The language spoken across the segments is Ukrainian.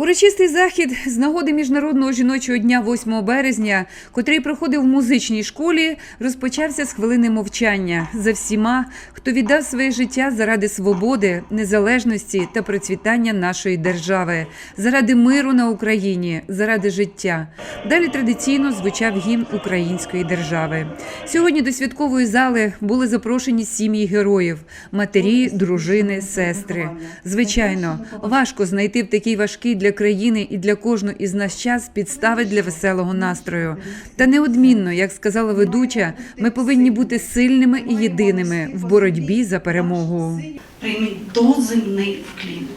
Урочистий захід з нагоди Міжнародного жіночого дня 8 березня, котрий проходив в музичній школі, розпочався з хвилини мовчання за всіма, хто віддав своє життя заради свободи, незалежності та процвітання нашої держави, заради миру на Україні, заради життя. Далі традиційно звучав гімн української держави. Сьогодні до святкової зали були запрошені сім'ї героїв, матері, дружини, сестри. Звичайно, важко знайти в такий важкий для країни і для кожного із нас час підстави для веселого настрою. Та неодмінно, як сказала ведуча, ми повинні бути сильними і єдиними в боротьбі за перемогу. прийміть доземний вклін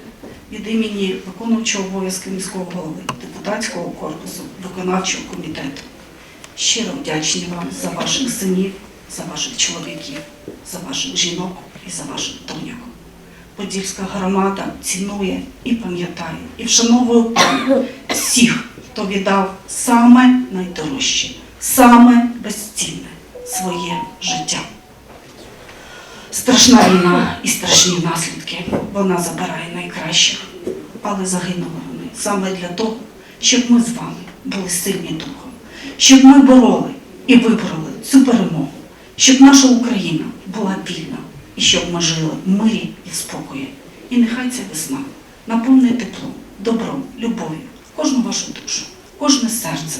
від імені виконуючого обов'язки міського голови, депутатського корпусу, виконавчого комітету. Щиро вдячні вам за ваших синів, за ваших чоловіків, за ваших жінок і за ваших доньок. Подільська громада цінує і пам'ятає, і вшановує всіх, хто віддав саме найдорожче, саме безцінне своє життя. Страшна війна і страшні наслідки. Вона забирає найкращих, але загинули вони саме для того, щоб ми з вами були сильні духом, щоб ми бороли і вибороли цю перемогу, щоб наша Україна була вільна і щоб ми жили в мирі і в спокої. І нехай ця весна наповнить теплом, добром, любов'ю кожну вашу душу, кожне серце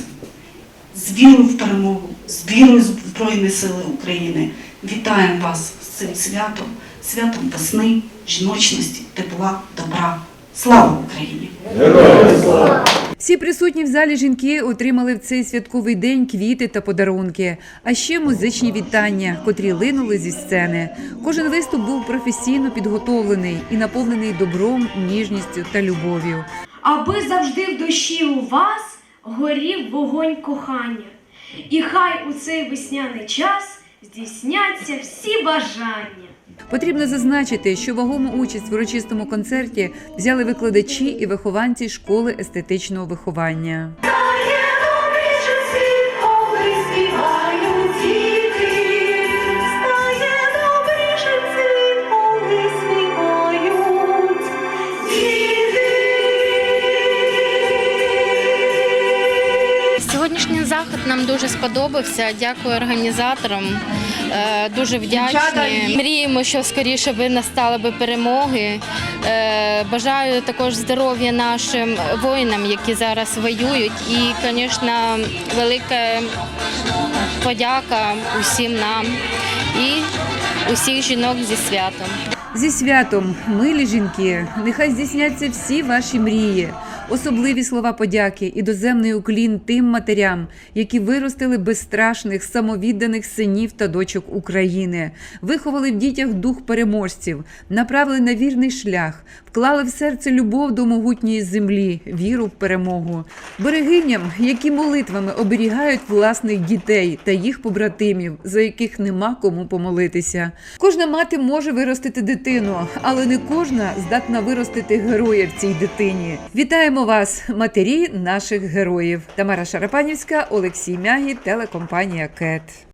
з вірою в перемогу, з вірою Збройні Сили України. Вітаємо вас з цим святом, святом весни, жіночності, тепла, добра. Слава Україні! Всі присутні в залі жінки отримали в цей святковий день квіти та подарунки, а ще музичні вітання, котрі линули зі сцени. Кожен виступ був професійно підготовлений і наповнений добром, ніжністю та любов'ю. аби завжди в душі у вас горів вогонь кохання. І хай у цей весняний час здійсняться всі бажання. Потрібно зазначити, що вагому участь в урочистому концерті взяли викладачі і вихованці школи естетичного виховання. Захід нам дуже сподобався. Дякую організаторам. Е, Дуже вдячні. Мріємо, що скоріше би настали би перемоги. Е, Бажаю також здоров'я нашим воїнам, які зараз воюють. І, звісно, велика подяка усім нам і усіх жінок зі святом. Зі святом, милі жінки, нехай здійсняться всі ваші мрії. Особливі слова подяки і доземний уклін тим матерям, які виростили безстрашних, самовідданих синів та дочок України, виховали в дітях дух переможців, направили на вірний шлях, вклали в серце любов до могутньої землі, віру в перемогу, берегиням, які молитвами оберігають власних дітей та їх побратимів, за яких нема кому помолитися. Кожна мати може виростити дитину, але не кожна здатна виростити героя в цій дитині. Вітаємо вас, матері наших героїв. Тамара Шарапанівська, Олексій Мягі, телекомпанія КЕТ.